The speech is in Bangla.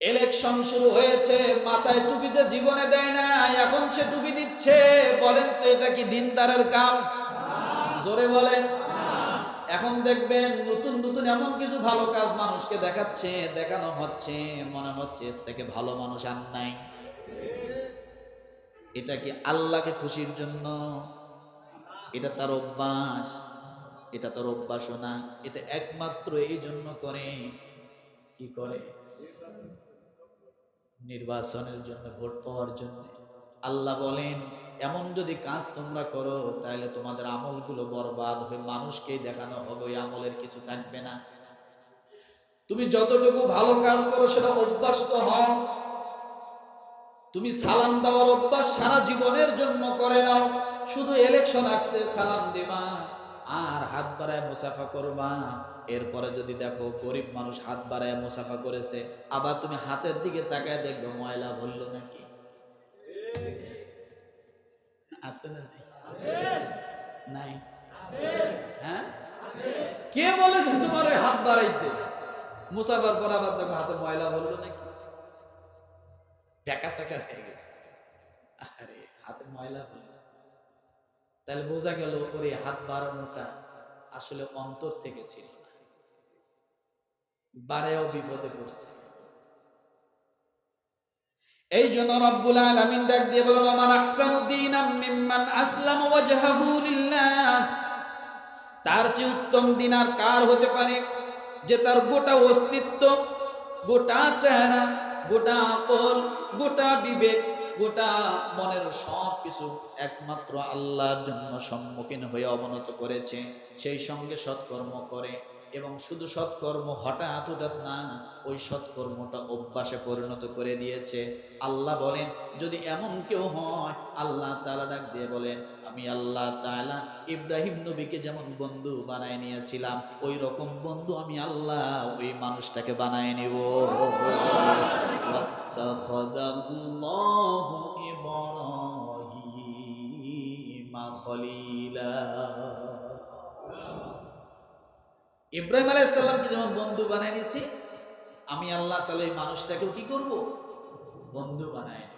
ইলেকশন শুরু হয়েছে, মাথায় টুপি যে জীবনে দেয় না, এখন সে টুপি দিচ্ছে। বলেন তো এটা কি দিনদারের কাম? জোরে বলেন। এখন দেখবেন নতুন নতুন এমন কিছু ভালো কাজ মানুষকে দেখাচ্ছে, দেখানো হচ্ছে, মনে হচ্ছে এর থেকে ভালো মানুষ আর নাই। এটা কি আল্লাহকে খুশির জন্য? এটা তার অভ্যাস, এটা তার অভ্যাসও না, এটা একমাত্র এই জন্য করে। কি করে? নির্বাচনের জন্য, ভোট পাওয়ার জন্য। আল্লাহ বলেন, এমন যদি কাজ তোমরা করো, তাহলে তোমাদের আমলগুলো বরবাদ হয়ে মানুষকেই দেখানো হবে, ওই আমলের কিছু থাকবে না। তুমি যতটুকু ভালো কাজ করো, সেটা অভ্যস্ত হও। তুমি সালাম দেওয়ার অভ্যাস সারা জীবনের জন্য করে নাও। শুধু ইলেকশন আসছে, সালাম দেবা। আর বাড়ায় মুসাফা করবা এরপরে যদি দেখো গরিব মানুষ হাত বাড়ায় মুসাফা করেছে, আবার তুমি হাতের দিকে তাকায় দেখবে ময়লা ভরল নাকি? আছে না নাই। হ্যাঁ? কে বলেছে তোমার ওই হাত বাড়াইতে? মুসাফার পর আবার দেখো হাতে ময়লা ভরল নাকি? টাকা সাকা হয়ে গেছে। আরে, হাতে ময়লা ভরল। তাহলে বোঝা গেল ওর হাত বাড়ানোটা আসলে অন্তর থেকে ছিল। না বারেও বিপদে পড়ছে। এই জন্য রব্বুল আলামিন ডাক দিয়ে বলেন মান আহসানু দীনাম মিম্মান আসলামা ওয়াজহাহু তার চেয়ে উত্তম দিন আর কার হতে পারে? যে তার গোটা অস্তিত্ব, গোটা চেহারা, গোটা আকল, গোটা বিবেক গোটা মনের সব কিছু একমাত্র আল্লাহর জন্য সম্মুখীন হয়ে অবনত করেছে, সেই সঙ্গে সৎকর্ম করে এবং শুধু সৎকর্ম হঠাৎ হঠাৎ না, ওই সৎকর্মটা অভ্যাসে পরিণত করে দিয়েছে। আল্লাহ বলেন, যদি এমন কেউ হয়, আল্লাহ তাআলা ডাক দিয়ে বলেন, আমি আল্লাহ তাআলা ইব্রাহিম নবীকে যেমন বন্ধু বানায় নিয়েছিলাম ওই রকম বন্ধু আমি আল্লাহ ওই মানুষটাকে বানায় নিব। واتخذ الله إبراهيم خليلا ইব্রাহিম আলাইসাল্লামকে যেমন বন্ধু বানায় নিছি আমি আল্লাহ তাহলে এই মানুষটাকেও কি করব বন্ধু বানায় নিব